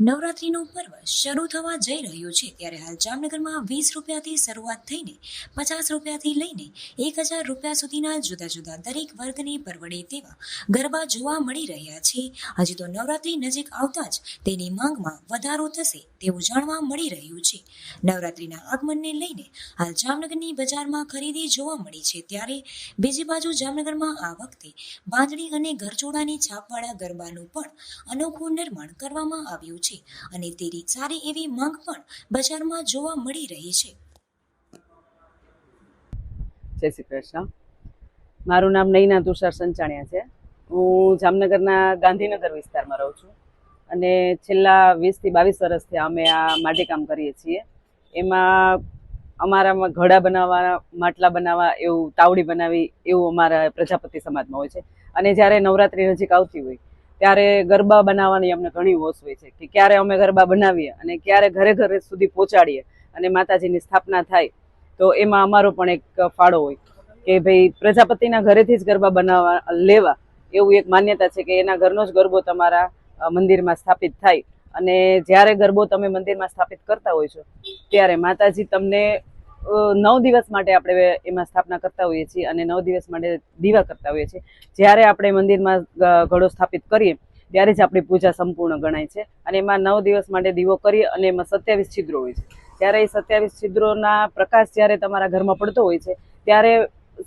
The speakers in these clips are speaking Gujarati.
નવરાત્રીનું પર્વ શરૂ થવા જઈ રહ્યું છે ત્યારે હાલ જામનગરમાં વીસ રૂપિયાથી શરૂઆત થઈને પચાસ રૂપિયાથી લઈને એક હજાર રૂપિયા સુધીના જુદા જુદા દરેક વર્ગને પરવડે તેવા ગરબા જોવા મળી રહ્યા છે. હજી તો નવરાત્રિ નજીક આવતા જ તેની માંગમાં વધારો થશે તેવું જાણવા મળી રહ્યું છે. નવરાત્રિના આગમનને લઈને હાલ જામનગરની બજારમાં ખરીદી જોવા મળી છે ત્યારે બીજી બાજુ જામનગરમાં આ વખતે બાંધણી અને ઘરચોળાની છાપવાળા ગરબાનું પણ અનોખું નિર્માણ કરવામાં આવ્યું છે. અને તેની સારી એવી માંગ પણ બજારમાં જોવા મળી રહી છે. જય શ્રી કૃષ્ણ. મારું નામ નૈના તુષાર સંચાણિયા છે. હું જામનગરના ગાંધીનગર વિસ્તારમાં રહું છું. અને છેલ્લા વીસથી બાવીસ વર્ષથી અમે આ માટીકામ કરીએ છીએ. એમાં અમારામાં ઘડા બનાવવા, માટલા બનાવવા એવું, તાવડી બનાવી એવું અમારા પ્રજાપતિ સમાજમાં હોય છે. અને જ્યારે નવરાત્રિ નજીક આવતી હોય ત્યારે ગરબા બનાવવાની અમને ઘણી હોશ હોય છે કે ક્યારે અમે ગરબા બનાવીએ અને ક્યારે ઘરે ઘરે સુધી પહોંચાડીએ અને માતાજીની સ્થાપના થાય, તો એમાં અમારો પણ એક ફાળો હોય કે ભાઈ પ્રજાપતિના ઘરેથી જ ગરબા બનાવવા, લેવા એવું એક માન્યતા છે કે એના ઘરનો જ ગરબો તમારા મંદિરમાં સ્થાપિત થાય અને જ્યારે ગરબો તમે મંદિરમાં સ્થાપિત કરતા હોય છો, ત્યારે માતાજી તમને નવ દિવસ માટે આપણે એમાં સ્થાપના કરતા હોઈએ છીએ અને નવ દિવસ માટે દીવા કરતા હોઈએ છીએ. જ્યારે આપણે મંદિરમાં ઘડો સ્થાપિત કરીએ, ત્યારે જ આપણી પૂજા સંપૂર્ણ ગણાય છે અને એમાં નવ દિવસ માટે દીવો કરીએ અને એમાં સત્યાવીસ છિદ્રો હોય છે. ત્યારે એ સત્યાવીસ છિદ્રોના પ્રકાશ જ્યારે તમારા ઘરમાં પડતો હોય છે, ત્યારે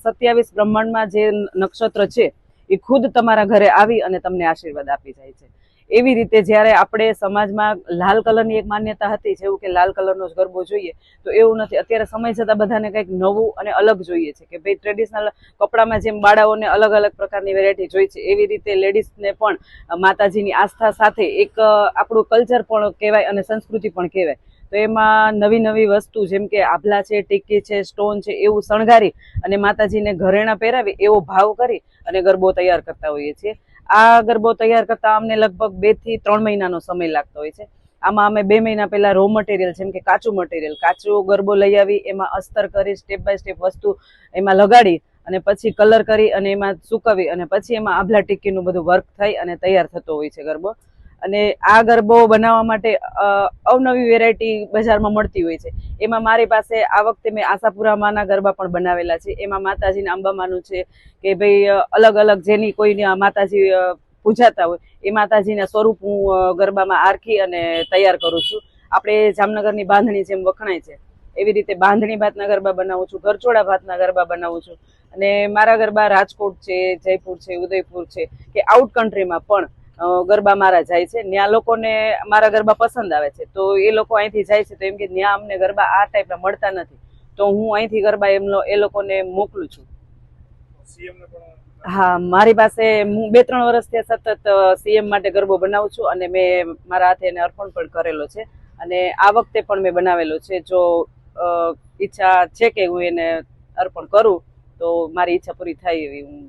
સત્યાવીસ બ્રહ્માંડમાં જે નક્ષત્ર છે એ ખુદ તમારા ઘરે આવી અને તમને આશીર્વાદ આપી જાય છે. એવી રીતે જ્યારે આપણે સમાજમાં લાલ કલરની એક માન્યતા હતી, જેવું કે લાલ કલરનો જ ગરબો જોઈએ, તો એવું નથી. અત્યારે સમય જતાં બધાને કંઈક નવું અને અલગ જોઈએ છે કે ભાઈ ટ્રેડિશનલ કપડામાં જેમ બાળાઓને અલગ અલગ પ્રકારની વેરાયટી જોઈ છે, એવી રીતે લેડીઝને પણ માતાજીની આસ્થા સાથે એક, આપણું કલ્ચર પણ કહેવાય અને સંસ્કૃતિ પણ કહેવાય. તો એમાં નવી નવી વસ્તુ, જેમ કે આભલા છે, ટીકી છે, સ્ટોન છે, એવું શણગારી અને માતાજીને ઘરેણા પહેરાવી એવો ભાવ કરી અને ગરબો તૈયાર કરતા હોઈએ છીએ. આ ગરબો તૈયાર કરતા અમને લગભગ બેથી ત્રણ મહિનાનો સમય લાગતો હોય છે. આમાં અમે બે મહિના પહેલા રો મટીરિયલ જેમ કે કાચું મટીરિયલ કાચું ગરબો લઈ આવી, એમાં અસ્તર કરી સ્ટેપ બાય સ્ટેપ વસ્તુ એમાં લગાડી અને પછી કલર કરી અને એમાં સુકવી અને પછી એમાં આભલા, ટીકીનું બધું વર્ક થઈ અને તૈયાર થતો હોય છે ગરબો. અને આ ગરબો બનાવવા માટે અવનવી વેરાયટી બજારમાં મળતી હોય છે. એમાં મારી પાસે આ વખતે મેં આશાપુરામાંના ગરબા પણ બનાવેલા છે. એમાં માતાજીના અંબામાનું છે કે ભાઈ અલગ અલગ જેની કોઈની માતાજી પૂજાતા હોય, એ માતાજીના સ્વરૂપ હું ગરબામાં આરખી અને તૈયાર કરું છું. આપણે જામનગરની બાંધણી જેમ વખણાય છે, એવી રીતે બાંધણી ભાતના ગરબા બનાવું છું ગરચોડા ભાતના ગરબા બનાવું છું. અને મારા ગરબા રાજકોટ છે, જયપુર છે, ઉદયપુર છે, કે આઉટ કન્ટ્રીમાં પણ ગરબા મારા જાય છે. ત્યાં લોકોને મારા ગરબા પસંદ આવે છે. તો એ લોકો અહીંથી જાય છે તો એમ કે ત્યાં અમને ગરબા આ ટાઈપના મળતા નથી. તો હું અહીંથી ગરબા એમનો એ લોકોને મોકલું છું. હા મારી પાસે હું બે ત્રણ વર્ષથી સતત સીએમ માટે ગરબો બનાવું છું અને મેં મારા હાથે એને અર્પણ પણ કરેલો છે. અને આ વખતે પણ મેં બનાવેલો છે. જો ઈચ્છા છે કે હું એને અર્પણ કરું તો મારી ઈચ્છા પૂરી થાય એવી હું